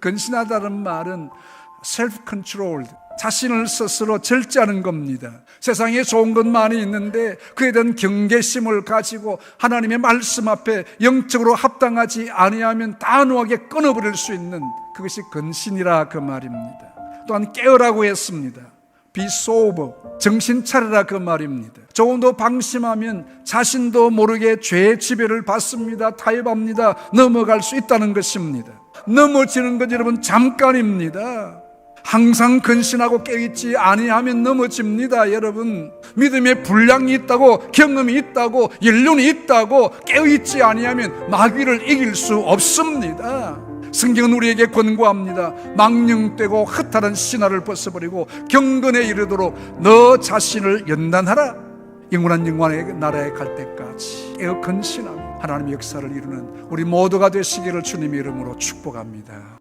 근신하다는 말은 self controlled 자신을 스스로 절제하는 겁니다. 세상에 좋은 것 많이 있는데 그에 대한 경계심을 가지고 하나님의 말씀 앞에 영적으로 합당하지 아니하면 단호하게 끊어버릴 수 있는 그것이 근신이라 그 말입니다. 또한 깨어라고 했습니다. be sober 정신 차려라 그 말입니다. 조금 더 방심하면 자신도 모르게 죄의 지배를 받습니다. 타협합니다. 넘어갈 수 있다는 것입니다. 넘어지는 것 여러분 잠깐입니다. 항상 근신하고 깨있지 아니하면 넘어집니다, 여러분. 믿음의 분량이 있다고 경험이 있다고 연륜이 있다고 깨어있지 아니하면 마귀를 이길 수 없습니다. 성경은 우리에게 권고합니다. 망령되고 흩탈한 신화를 벗어버리고 경건에 이르도록 너 자신을 연단하라. 영원한 영원의 나라에 갈 때까지 깨어 근신하며 하나님의 역사를 이루는 우리 모두가 되시기를 주님의 이름으로 축복합니다.